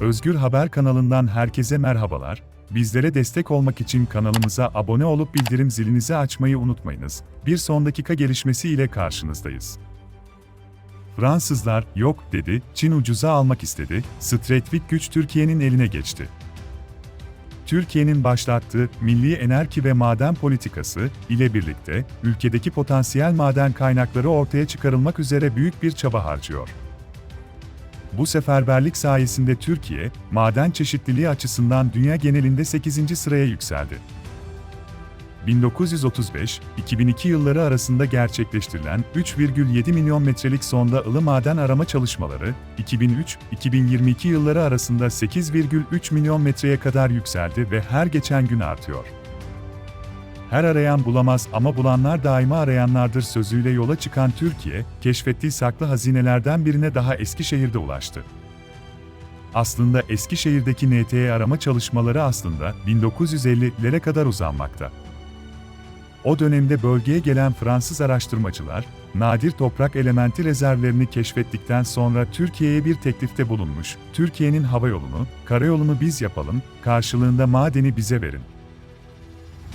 Özgür Haber kanalından herkese merhabalar. Bizlere destek olmak için kanalımıza abone olup bildirim zilinizi açmayı unutmayınız. Bir son dakika gelişmesi ile karşınızdayız. Fransızlar yok dedi, Çin ucuza almak istedi, Stratevik güç Türkiye'nin eline geçti. Türkiye'nin başlattığı milli enerji ve maden politikası ile birlikte ülkedeki potansiyel maden kaynakları ortaya çıkarılmak üzere büyük bir çaba harcıyor. Bu seferberlik sayesinde Türkiye, maden çeşitliliği açısından dünya genelinde 8. sıraya yükseldi. 1935-2002 yılları arasında gerçekleştirilen 3,7 milyon metrelik sonda ılı maden arama çalışmaları, 2003-2022 yılları arasında 8,3 milyon metreye kadar yükseldi ve her geçen gün artıyor. Her arayan bulamaz ama bulanlar daima arayanlardır sözüyle yola çıkan Türkiye, keşfettiği saklı hazinelerden birine daha Eskişehir'de ulaştı. Aslında Eskişehir'deki NTE arama çalışmaları aslında 1950'lere kadar uzanmakta. O dönemde bölgeye gelen Fransız araştırmacılar, nadir toprak elementi rezervlerini keşfettikten sonra Türkiye'ye bir teklifte bulunmuş, Türkiye'nin hava yolunu, karayolunu biz yapalım, karşılığında madeni bize verin.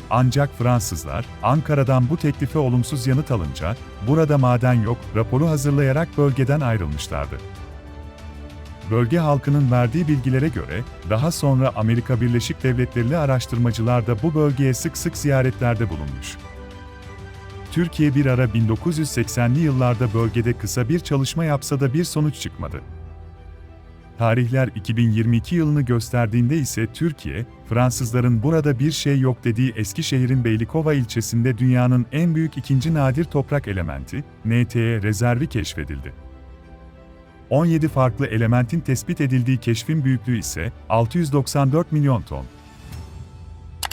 Ancak Fransızlar, Ankara'dan bu teklife olumsuz yanıt alınca, burada maden yok, raporu hazırlayarak bölgeden ayrılmışlardı. Bölge halkının verdiği bilgilere göre, daha sonra Amerika Birleşik Devletleri'li araştırmacılar da bu bölgeye sık sık ziyaretlerde bulunmuş. Türkiye bir ara 1980'li yıllarda bölgede kısa bir çalışma yapsa da bir sonuç çıkmadı. Tarihler 2022 yılını gösterdiğinde ise Türkiye, Fransızların burada bir şey yok dediği Eskişehir'in Beylikova ilçesinde dünyanın en büyük ikinci nadir toprak elementi, NTE rezervi keşfedildi. 17 farklı elementin tespit edildiği keşfin büyüklüğü ise 694 milyon ton.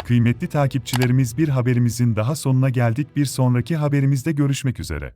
Kıymetli takipçilerimiz bir haberimizin daha sonuna geldik. Bir sonraki haberimizde görüşmek üzere.